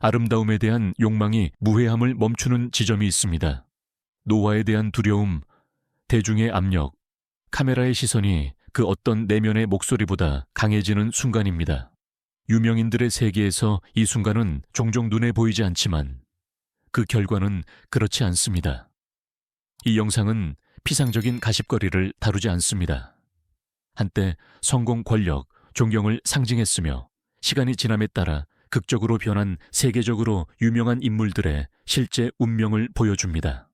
아름다움에 대한 욕망이 무해함을 멈추는 지점이 있습니다. 노화에 대한 두려움, 대중의 압력, 카메라의 시선이 그 어떤 내면의 목소리보다 강해지는 순간입니다. 유명인들의 세계에서 이 순간은 종종 눈에 보이지 않지만 그 결과는 그렇지 않습니다. 이 영상은 피상적인 가십거리를 다루지 않습니다. 한때 성공, 권력, 존경을 상징했으며 시간이 지남에 따라 극적으로 변한 세계적으로 유명한 인물들의 실제 운명을 보여줍니다.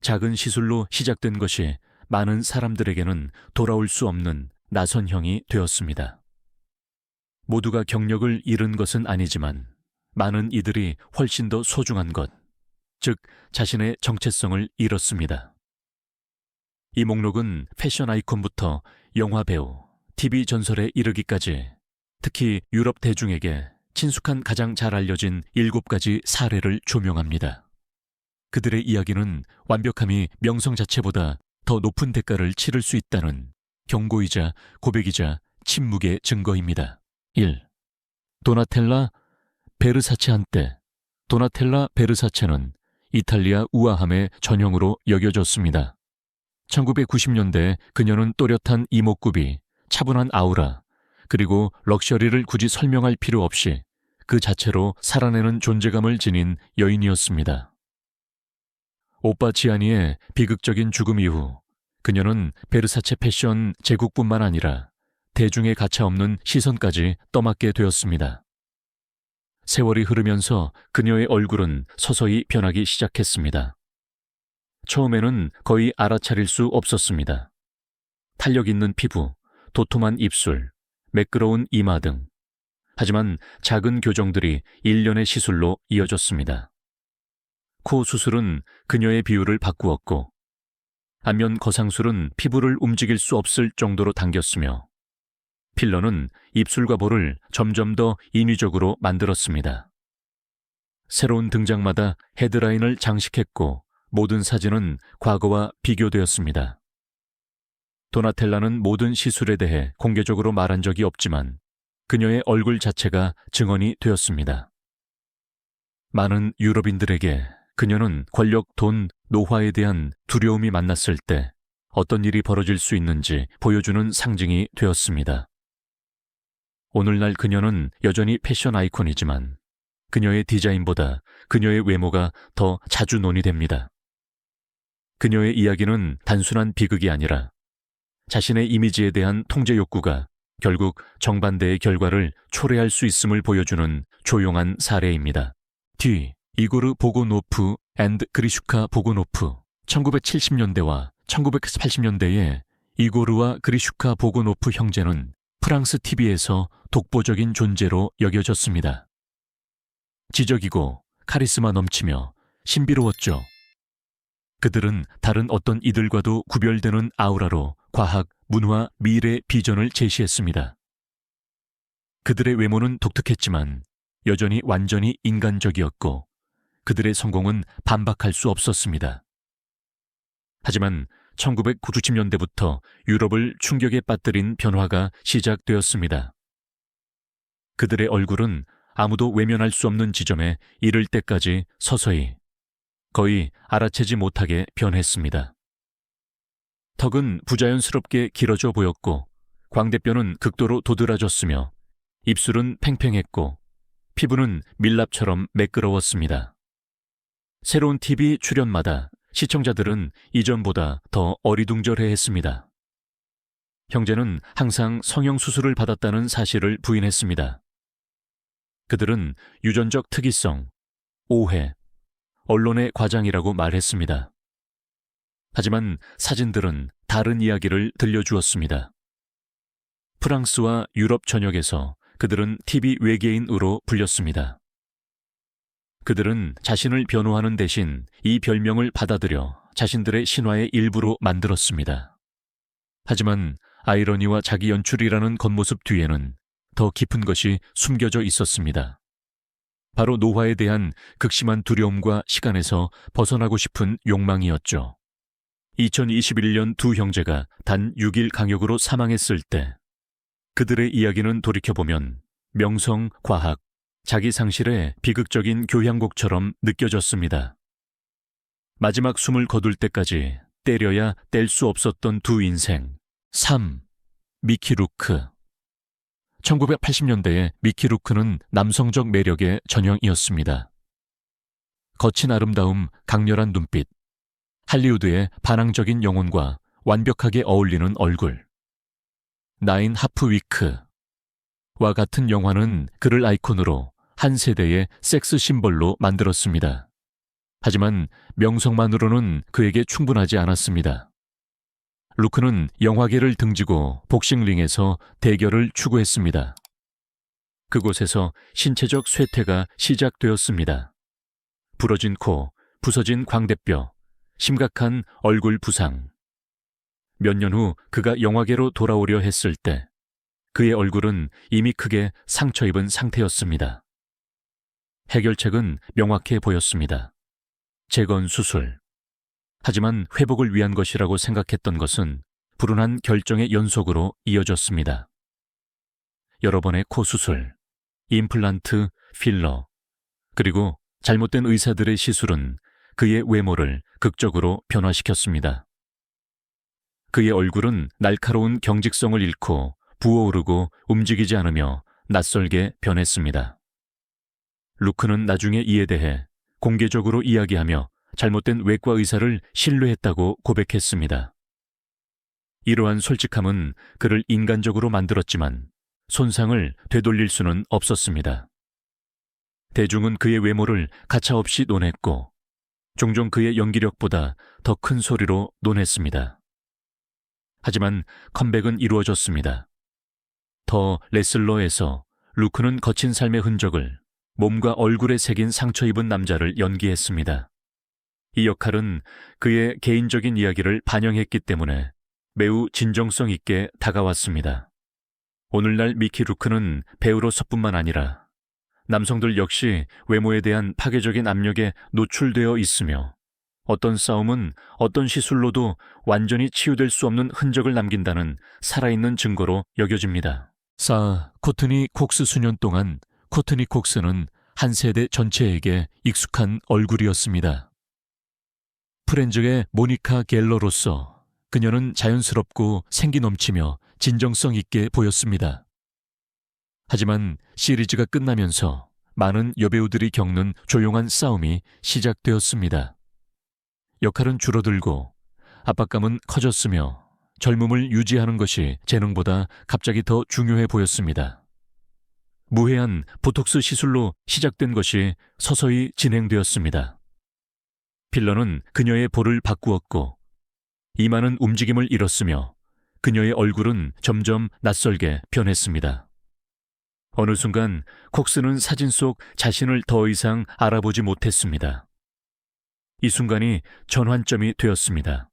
작은 시술로 시작된 것이 많은 사람들에게는 돌아올 수 없는 나선형이 되었습니다. 모두가 경력을 잃은 것은 아니지만 많은 이들이 훨씬 더 소중한 것, 즉 자신의 정체성을 잃었습니다. 이 목록은 패션 아이콘부터 영화 배우, TV 전설에 이르기까지 특히 유럽 대중에게 친숙한 가장 잘 알려진 일곱 가지 사례를 조명합니다. 그들의 이야기는 완벽함이 명성 자체보다 더 높은 대가를 치를 수 있다는 경고이자 고백이자 침묵의 증거입니다. 1. 도나텔라 베르사체 한때 도나텔라 베르사체는 이탈리아 우아함의 전형으로 여겨졌습니다. 1990년대 그녀는 또렷한 이목구비, 차분한 아우라, 그리고 럭셔리를 굳이 설명할 필요 없이 그 자체로 살아내는 존재감을 지닌 여인이었습니다. 오빠 지아니의 비극적인 죽음 이후 그녀는 베르사체 패션 제국뿐만 아니라 대중의 가차없는 시선까지 떠맡게 되었습니다. 세월이 흐르면서 그녀의 얼굴은 서서히 변하기 시작했습니다. 처음에는 거의 알아차릴 수 없었습니다. 탄력 있는 피부, 도톰한 입술, 매끄러운 이마 등. 하지만 작은 교정들이 일련의 시술로 이어졌습니다. 코 수술은 그녀의 비율을 바꾸었고, 안면 거상술은 피부를 움직일 수 없을 정도로 당겼으며, 필러는 입술과 볼을 점점 더 인위적으로 만들었습니다. 새로운 등장마다 헤드라인을 장식했고, 모든 사진은 과거와 비교되었습니다. 도나텔라는 모든 시술에 대해 공개적으로 말한 적이 없지만 그녀의 얼굴 자체가 증언이 되었습니다. 많은 유럽인들에게 그녀는 권력, 돈, 노화에 대한 두려움이 만났을 때 어떤 일이 벌어질 수 있는지 보여주는 상징이 되었습니다. 오늘날 그녀는 여전히 패션 아이콘이지만 그녀의 디자인보다 그녀의 외모가 더 자주 논의됩니다. 그녀의 이야기는 단순한 비극이 아니라 자신의 이미지에 대한 통제 욕구가 결국 정반대의 결과를 초래할 수 있음을 보여주는 조용한 사례입니다. 뒤 이고르 보고노프 앤드 그리슈카 보고노프 1970년대와 1980년대에 이고르와 그리슈카 보고노프 형제는 프랑스 TV에서 독보적인 존재로 여겨졌습니다. 지적이고 카리스마 넘치며 신비로웠죠. 그들은 다른 어떤 이들과도 구별되는 아우라로 과학, 문화, 미래 비전을 제시했습니다. 그들의 외모는 독특했지만 여전히 완전히 인간적이었고 그들의 성공은 반박할 수 없었습니다. 하지만 1990년대부터 유럽을 충격에 빠뜨린 변화가 시작되었습니다. 그들의 얼굴은 아무도 외면할 수 없는 지점에 이를 때까지 서서히 거의 알아채지 못하게 변했습니다. 턱은 부자연스럽게 길어져 보였고 광대뼈는 극도로 도드라졌으며 입술은 팽팽했고 피부는 밀랍처럼 매끄러웠습니다. 새로운 TV 출연마다 시청자들은 이전보다 더 어리둥절해 했습니다. 형제는 항상 성형수술을 받았다는 사실을 부인했습니다. 그들은 유전적 특이성, 오해, 언론의 과장이라고 말했습니다. 하지만 사진들은 다른 이야기를 들려주었습니다. 프랑스와 유럽 전역에서 그들은 TV 외계인으로 불렸습니다. 그들은 자신을 변호하는 대신 이 별명을 받아들여 자신들의 신화의 일부로 만들었습니다. 하지만 아이러니와 자기 연출이라는 겉모습 뒤에는 더 깊은 것이 숨겨져 있었습니다. 바로 노화에 대한 극심한 두려움과 시간에서 벗어나고 싶은 욕망이었죠. 2021년 두 형제가 단 6일 강역으로 사망했을 때 그들의 이야기는 돌이켜보면 명성, 과학, 자기 상실의 비극적인 교향곡처럼 느껴졌습니다. 마지막 숨을 거둘 때까지 때려야 뗄 수 없었던 두 인생. 3. 미키 루크. 1980년대에 미키 루크는 남성적 매력의 전형이었습니다. 거친 아름다움, 강렬한 눈빛, 할리우드의 반항적인 영혼과 완벽하게 어울리는 얼굴. 나인 하프위크와 같은 영화는 그를 아이콘으로 한 세대의 섹스 심벌로 만들었습니다. 하지만 명성만으로는 그에게 충분하지 않았습니다. 루크는 영화계를 등지고 복싱링에서 대결을 추구했습니다. 그곳에서 신체적 쇠퇴가 시작되었습니다. 부러진 코, 부서진 광대뼈, 심각한 얼굴 부상. 몇 년 후 그가 영화계로 돌아오려 했을 때 그의 얼굴은 이미 크게 상처 입은 상태였습니다. 해결책은 명확해 보였습니다. 재건 수술. 하지만 회복을 위한 것이라고 생각했던 것은 불운한 결정의 연속으로 이어졌습니다. 여러 번의 코 수술, 임플란트, 필러, 그리고 잘못된 의사들의 시술은 그의 외모를 극적으로 변화시켰습니다. 그의 얼굴은 날카로운 경직성을 잃고 부어오르고 움직이지 않으며 낯설게 변했습니다. 루크는 나중에 이에 대해 공개적으로 이야기하며 잘못된 외과 의사를 신뢰했다고 고백했습니다. 이러한 솔직함은 그를 인간적으로 만들었지만 손상을 되돌릴 수는 없었습니다. 대중은 그의 외모를 가차없이 논했고 종종 그의 연기력보다 더 큰 소리로 논했습니다. 하지만 컴백은 이루어졌습니다. 더 레슬러에서 루크는 거친 삶의 흔적을 몸과 얼굴에 새긴 상처 입은 남자를 연기했습니다. 이 역할은 그의 개인적인 이야기를 반영했기 때문에 매우 진정성 있게 다가왔습니다. 오늘날 미키 루크는 배우로서뿐만 아니라 남성들 역시 외모에 대한 파괴적인 압력에 노출되어 있으며 어떤 싸움은 어떤 시술로도 완전히 치유될 수 없는 흔적을 남긴다는 살아있는 증거로 여겨집니다. 사 코트니 콕스 수년 동안 코트니 콕스는 한 세대 전체에게 익숙한 얼굴이었습니다. 프렌즈의 모니카 갤러로서 그녀는 자연스럽고 생기 넘치며 진정성 있게 보였습니다. 하지만 시리즈가 끝나면서 많은 여배우들이 겪는 조용한 싸움이 시작되었습니다. 역할은 줄어들고 압박감은 커졌으며 젊음을 유지하는 것이 재능보다 갑자기 더 중요해 보였습니다. 무해한 보톡스 시술로 시작된 것이 서서히 진행되었습니다. 필러는 그녀의 볼을 바꾸었고 이마는 움직임을 잃었으며 그녀의 얼굴은 점점 낯설게 변했습니다. 어느 순간 콕스는 사진 속 자신을 더 이상 알아보지 못했습니다. 이 순간이 전환점이 되었습니다.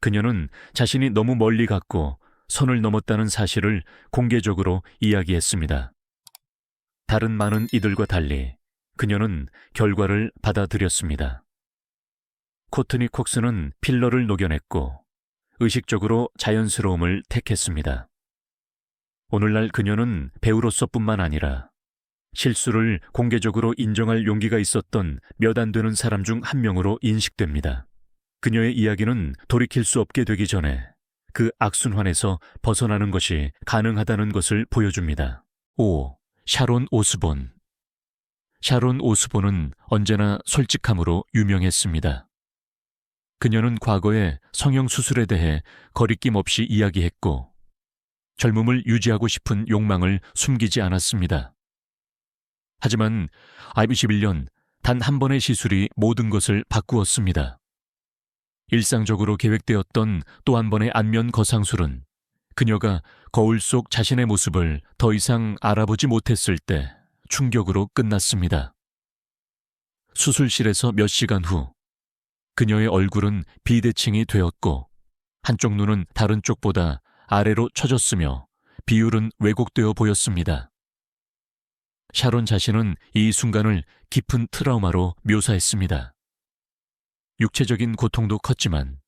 그녀는 자신이 너무 멀리 갔고 선을 넘었다는 사실을 공개적으로 이야기했습니다. 다른 많은 이들과 달리 그녀는 결과를 받아들였습니다. 코트니 콕스는 필러를 녹여냈고 의식적으로 자연스러움을 택했습니다. 오늘날 그녀는 배우로서뿐만 아니라 실수를 공개적으로 인정할 용기가 있었던 몇 안 되는 사람 중 한 명으로 인식됩니다. 그녀의 이야기는 돌이킬 수 없게 되기 전에 그 악순환에서 벗어나는 것이 가능하다는 것을 보여줍니다. 5. 샤론 오스본 샤론 오스본은 언제나 솔직함으로 유명했습니다. 그녀는 과거에 성형수술에 대해 거리낌 없이 이야기했고 젊음을 유지하고 싶은 욕망을 숨기지 않았습니다. 하지만 IB11년 단 한 번의 시술이 모든 것을 바꾸었습니다. 일상적으로 계획되었던 또 한 번의 안면 거상술은 그녀가 거울 속 자신의 모습을 더 이상 알아보지 못했을 때 충격으로 끝났습니다. 수술실에서 몇 시간 후 그녀의 얼굴은 비대칭이 되었고 한쪽 눈은 다른 쪽보다 아래로 처졌으며 비율은 왜곡되어 보였습니다. 샤론 자신은 이 순간을 깊은 트라우마로 묘사했습니다. 육체적인 고통도 컸지만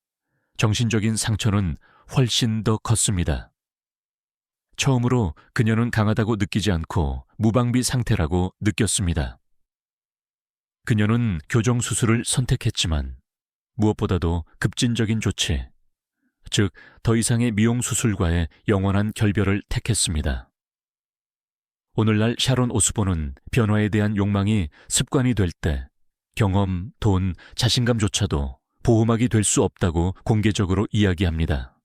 정신적인 상처는 훨씬 더 컸습니다. 처음으로 그녀는 강하다고 느끼지 않고 무방비 상태라고 느꼈습니다. 그녀는 교정 수술을 선택했지만 무엇보다도 급진적인 조치, 즉 더 이상의 미용 수술과의 영원한 결별을 택했습니다. 오늘날 샤론 오스본은 변화에 대한 욕망이 습관이 될 때 경험, 돈, 자신감조차도 보호막이 될 수 없다고 공개적으로 이야기합니다.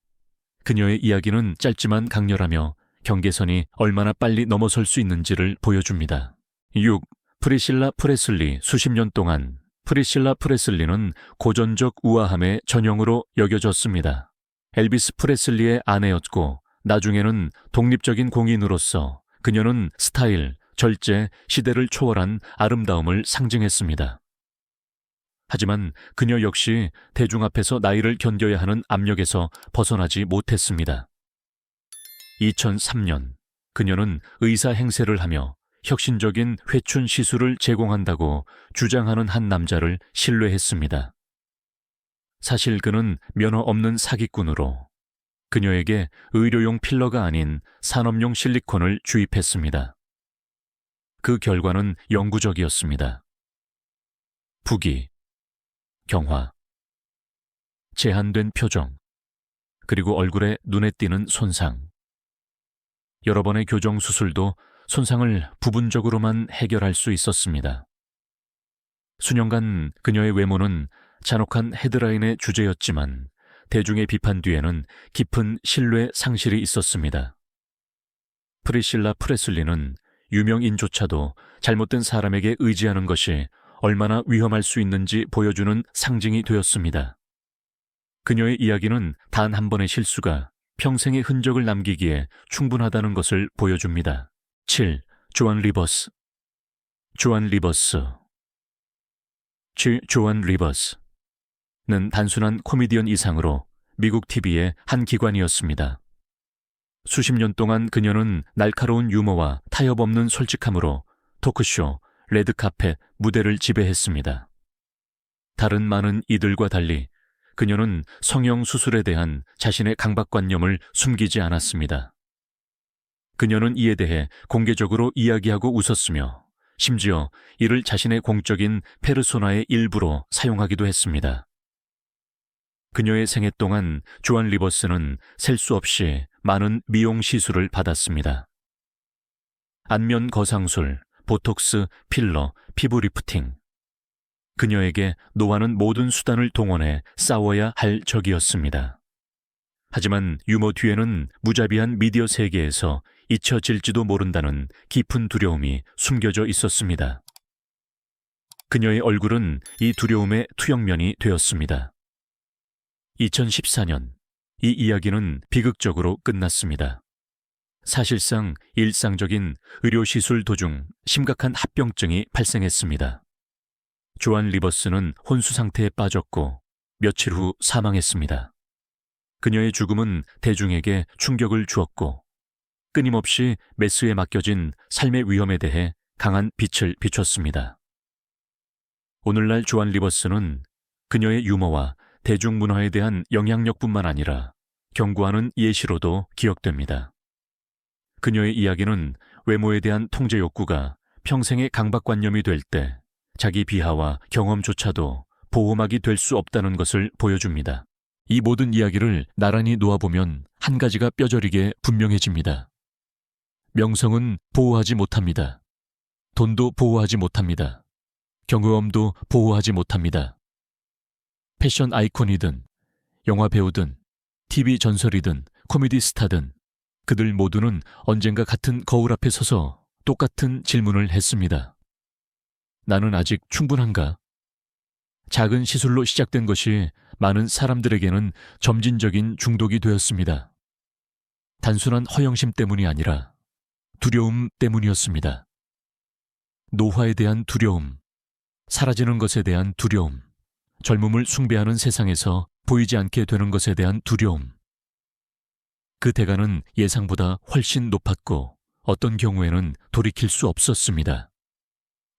그녀의 이야기는 짧지만 강렬하며 경계선이 얼마나 빨리 넘어설 수 있는지를 보여줍니다. 6. 프리실라 프레슬리 수십 년 동안 프리실라 프레슬리는 고전적 우아함의 전형으로 여겨졌습니다. 엘비스 프레슬리의 아내였고 나중에는 독립적인 공인으로서 그녀는 스타일, 절제, 시대를 초월한 아름다움을 상징했습니다. 하지만 그녀 역시 대중 앞에서 나이를 견뎌야 하는 압력에서 벗어나지 못했습니다. 2003년 그녀는 의사 행세를 하며 혁신적인 회춘 시술을 제공한다고 주장하는 한 남자를 신뢰했습니다. 사실 그는 면허 없는 사기꾼으로 그녀에게 의료용 필러가 아닌 산업용 실리콘을 주입했습니다. 그 결과는 영구적이었습니다. 부기, 경화, 제한된 표정, 그리고 얼굴에 눈에 띄는 손상. 여러 번의 교정 수술도 손상을 부분적으로만 해결할 수 있었습니다. 수년간 그녀의 외모는 잔혹한 헤드라인의 주제였지만 대중의 비판 뒤에는 깊은 신뢰 상실이 있었습니다. 프리실라 프레슬리는 유명인조차도 잘못된 사람에게 의지하는 것이 얼마나 위험할 수 있는지 보여주는 상징이 되었습니다. 그녀의 이야기는 단 한 번의 실수가 평생의 흔적을 남기기에 충분하다는 것을 보여줍니다. 7. 조안 리버스 조안 리버스 쥐 조안 리버스 는 단순한 코미디언 이상으로 미국 TV의 한 기관이었습니다. 수십 년 동안 그녀는 날카로운 유머와 타협 없는 솔직함으로 토크쇼, 레드카펫, 무대를 지배했습니다. 다른 많은 이들과 달리 그녀는 성형 수술에 대한 자신의 강박관념을 숨기지 않았습니다. 그녀는 이에 대해 공개적으로 이야기하고 웃었으며 심지어 이를 자신의 공적인 페르소나의 일부로 사용하기도 했습니다. 그녀의 생애 동안 조안 리버스는 셀 수 없이 많은 미용 시술을 받았습니다. 안면 거상술, 보톡스, 필러, 피부 리프팅. 그녀에게 노하는 모든 수단을 동원해 싸워야 할 적이었습니다. 하지만 유머 뒤에는 무자비한 미디어 세계에서 잊혀질지도 모른다는 깊은 두려움이 숨겨져 있었습니다. 그녀의 얼굴은 이 두려움의 투영면이 되었습니다. 2014년 이 이야기는 비극적으로 끝났습니다. 사실상 일상적인 의료시술 도중 심각한 합병증이 발생했습니다. 조안 리버스는 혼수 상태에 빠졌고 며칠 후 사망했습니다. 그녀의 죽음은 대중에게 충격을 주었고 끊임없이 메스에 맡겨진 삶의 위험에 대해 강한 빛을 비췄습니다. 오늘날 조안 리버스는 그녀의 유머와 대중문화에 대한 영향력뿐만 아니라 경고하는 예시로도 기억됩니다. 그녀의 이야기는 외모에 대한 통제 욕구가 평생의 강박관념이 될 때 자기 비하와 경험조차도 보호막이 될 수 없다는 것을 보여줍니다. 이 모든 이야기를 나란히 놓아보면 한 가지가 뼈저리게 분명해집니다. 명성은 보호하지 못합니다. 돈도 보호하지 못합니다. 경험도 보호하지 못합니다. 패션 아이콘이든 영화 배우든 TV 전설이든 코미디 스타든 그들 모두는 언젠가 같은 거울 앞에 서서 똑같은 질문을 했습니다. 나는 아직 충분한가? 작은 시술로 시작된 것이 많은 사람들에게는 점진적인 중독이 되었습니다. 단순한 허영심 때문이 아니라 두려움 때문이었습니다. 노화에 대한 두려움, 사라지는 것에 대한 두려움, 젊음을 숭배하는 세상에서 보이지 않게 되는 것에 대한 두려움. 그 대가는 예상보다 훨씬 높았고 어떤 경우에는 돌이킬 수 없었습니다.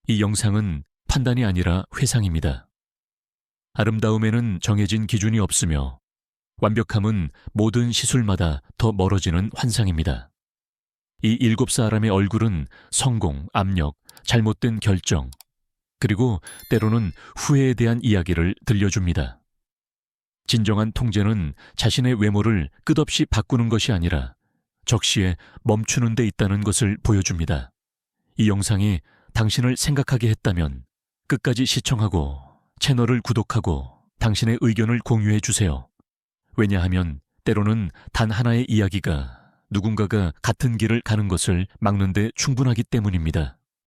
이 영상은 판단이 아니라 회상입니다. 아름다움에는 정해진 기준이 없으며 완벽함은 모든 시술마다 더 멀어지는 환상입니다. 이 일곱 사람의 얼굴은 성공, 압력, 잘못된 결정, 그리고 때로는 후회에 대한 이야기를 들려줍니다. 진정한 통제는 자신의 외모를 끝없이 바꾸는 것이 아니라 적시에 멈추는 데 있다는 것을 보여줍니다. 이 영상이 당신을 생각하게 했다면 끝까지 시청하고 채널을 구독하고 당신의 의견을 공유해 주세요. 왜냐하면 때로는 단 하나의 이야기가 누군가가 같은 길을 가는 것을 막는데 충분하기 때문입니다.